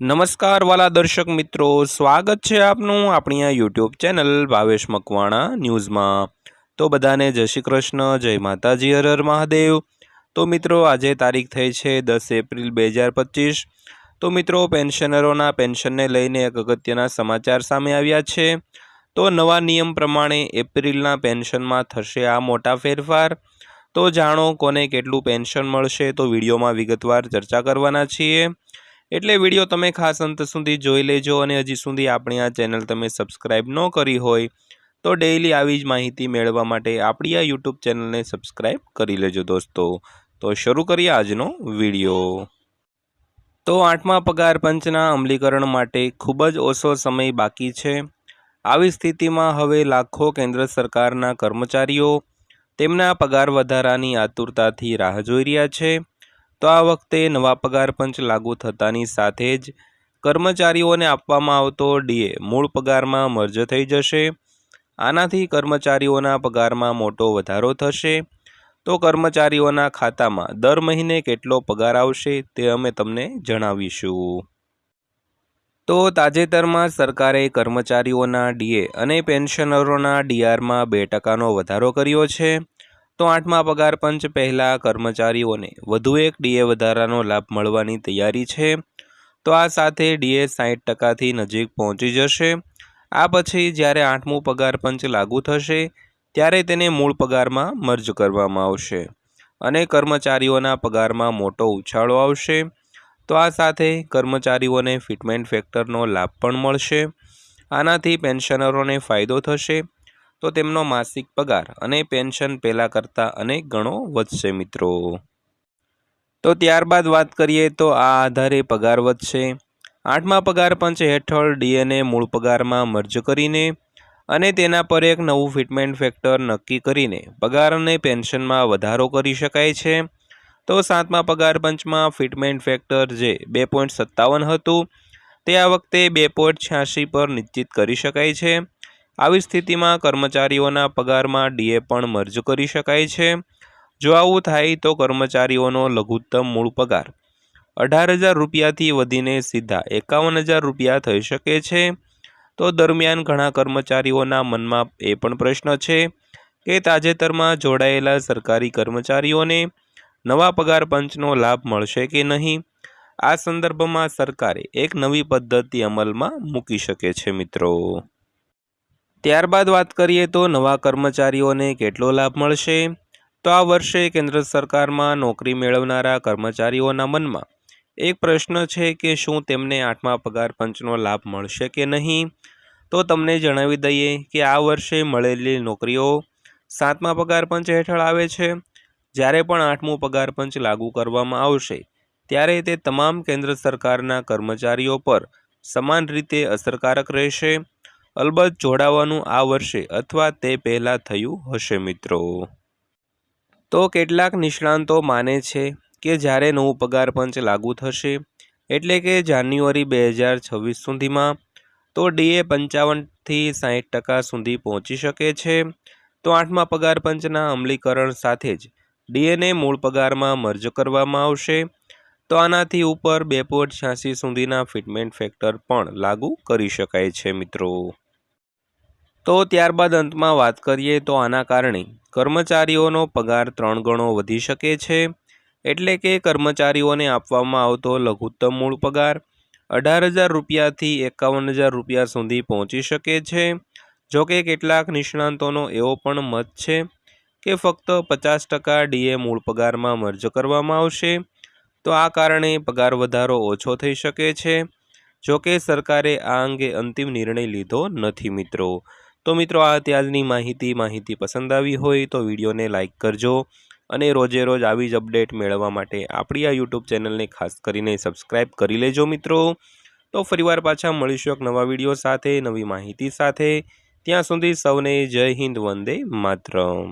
નમસ્કાર વાલા દર્શક મિત્રો, સ્વાગત છે આપનું આપણી આ યુટ્યુબ ચેનલ ભાવેશ મકવાણા ન્યૂઝમાં. તો બધાને જય શ્રી કૃષ્ણ, જય માતાજી હર મહાદેવ. તો મિત્રો, આજે તારીખ થઈ છે દસ એપ્રિલ બે હજાર પચીસ. તો મિત્રો, પેન્શનરોના પેન્શનને લઈને એક અગત્યના સમાચાર સામે આવ્યા છે. તો નવા નિયમ પ્રમાણે એપ્રિલના પેન્શનમાં થશે આ મોટા ફેરફાર. તો જાણો કોને કેટલું પેન્શન મળશે, તો વિડીયોમાં વિગતવાર ચર્ચા કરવાના છીએ. એટલે વીડિયો તમે ખાસ અંત સુધી જોઈ લેજો અને હજી સુધી આપણી આ ચેનલ તમે સબસ્ક્રાઈબ ન કરી હોય તો ડેઈલી આવી જ માહિતી મેળવવા માટે આપણી આ યુટ્યુબ ચેનલને સબસ્ક્રાઈબ કરી લેજો દોસ્તો. તો શરૂ કરીએ આજનો વીડિયો. તો આઠમા પગાર પંચના અમલીકરણ માટે ખૂબ જ ઓછો સમય બાકી છે. આવી સ્થિતિમાં હવે લાખો કેન્દ્ર સરકારના કર્મચારીઓ તેમના પગાર વધારાની આતુરતાથી રાહ જોઈ રહ્યા છે. તો આ વખતે નવા પગાર પંચ લાગુ થતાની સાથે જ કર્મચારીઓને આપવામાં આવતો ડીએ મૂળ પગારમાં મર્જ થઈ જશે. આનાથી કર્મચારીઓના પગારમાં મોટો વધારો થશે. તો કર્મચારીઓના ખાતામાં દર મહિને કેટલો પગાર આવશે તે અમે તમને જણાવીશું. તો તાજેતરમાં સરકારે કર્મચારીઓના ડીએ અને પેન્શનરોના ડીઆરમાં બે ટકાનો વધારો કર્યો છે. તો આઠમા પગાર પંચ પહેલાં કર્મચારીઓને વધુ એક ડીએ વધારાનો લાભ મળવાની તૈયારી છે. તો આ સાથે ડીએ સાહીઠ ટકાથી નજીક પહોંચી જશે. આ પછી જ્યારે આઠમું પગાર પંચ લાગુ થશે, ત્યારે તેને મૂળ પગારમાં મર્જ કરવામાં આવશે અને કર્મચારીઓના પગારમાં મોટો ઉછાળો આવશે. તો આ સાથે કર્મચારીઓને ફિટમેન્ટ ફેક્ટરનો લાભ પણ મળશે. આનાથી પેન્શનરોને ફાયદો થશે. તો તેમનો માસિક પગાર અને પેન્શન પહેલાં કરતાં અનેક ગણો વધશે મિત્રો. તો ત્યારબાદ વાત કરીએ તો આ આધારે પગાર વધશે. આઠમા પગાર પંચ હેઠળ ડીએનએ મૂળ પગારમાં મર્જ કરીને અને તેના પર એક નવું ફિટમેન્ટ ફેક્ટર નક્કી કરીને પગાર અને પેન્શનમાં વધારો કરી શકાય છે. તો સાતમા પગાર પંચમાં ફિટમેન્ટ ફેક્ટર જે બે પોઈન્ટ સત્તાવન હતું, તે આ વખતે બે પોઈન્ટ છ્યાસી પર નિશ્ચિત કરી શકાય છે. આવી સ્થિતિમાં કર્મચારીઓના પગારમાં ડીએ પણ મર્જ કરી શકાય છે. જો આવું થાય તો કર્મચારીઓનો લઘુત્તમ મૂળ પગાર અઢાર હજાર રૂપિયાથી વધીને સીધા એકાવન હજાર રૂપિયા થઈ શકે છે. તો દરમિયાન ઘણા કર્મચારીઓના મનમાં એ પણ પ્રશ્ન છે કે તાજેતરમાં જોડાયેલા સરકારી કર્મચારીઓને નવા પગાર પંચનો લાભ મળશે કે નહીં? આ સંદર્ભમાં સરકારે એક નવી પદ્ધતિ અમલમાં મૂકી શકે છે મિત્રો. ત્યારબાદ વાત કરીએ તો નવા કર્મચારીઓને કેટલો લાભ મળશે? તો આ વર્ષે કેન્દ્ર સરકારમાં નોકરી મેળવનારા કર્મચારીઓના મનમાં એક પ્રશ્ન છે કે શું તેમને આઠમા પગાર પંચનો લાભ મળશે કે નહીં? તો તમને જણાવી દઈએ કે આ વર્ષે મળેલી નોકરીઓ સાતમા પગાર પંચ હેઠળ આવે છે. જ્યારે પણ આઠમું પગાર પંચ લાગુ કરવામાં આવશે, ત્યારે તે તમામ કેન્દ્ર સરકારના કર્મચારીઓ પર સમાન રીતે અસરકારક રહેશે. અલબત્ત જોડાવાનું આ વર્ષે અથવા તે પહેલાં થયું હશે મિત્રો. તો કેટલાક નિષ્ણાંતો માને છે કે જ્યારે નવું પગાર પંચ લાગુ થશે, એટલે કે જાન્યુઆરી બે હજાર છવ્વીસ સુધીમાં, તો ડીએ પંચાવનથી સાહીઠ ટકા સુધી પહોંચી શકે છે. તો આઠમા પગાર પંચના અમલીકરણ સાથે જ ડીએને મૂળ પગારમાં મર્જ કરવામાં આવશે. તો આનાથી ઉપર બે પોઈન્ટ છ્યાસી સુધીના ફિટમેન્ટ ફેક્ટર પણ લાગુ કરી શકાય છે મિત્રો. તો ત્યારબાદ અંતમાં વાત કરીએ તો આના કારણે કર્મચારીઓનો પગાર ત્રણ ગણો વધી શકે છે. એટલે કે કર્મચારીઓને આપવામાં આવતો લઘુત્તમ મૂળ પગાર અઢાર હજાર રૂપિયાથી એકાવન હજાર રૂપિયા સુધી પહોંચી શકે છે. જોકે કેટલાક નિષ્ણાંતોનો એવો પણ મત છે કે ફક્ત પચાસ ટકા ડીએ મૂળ પગારમાં મર્જ કરવામાં આવશે. તો આ કારણે પગાર વધારો ઓછો થઈ શકે છે. જોકે સરકારે આ અંગે અંતિમ નિર્ણય લીધો નથી મિત્રો. તો મિત્રો, આ ત્યારની માહિતી. માહિતી પસંદ આવી હોય તો વિડીયોને લાઇક કરજો અને રોજે રોજ આવી જ અપડેટ મેળવવા માટે આપણી આ યુટ્યુબ ચેનલને ખાસ કરીને સબસ્ક્રાઇબ કરી લેજો મિત્રો. તો ફરીવાર પાછા મળીશું એક નવા વીડિયો સાથે, નવી માહિતી સાથે. ત્યાં સુધી સૌને જય હિન્દ, વંદે માતરમ.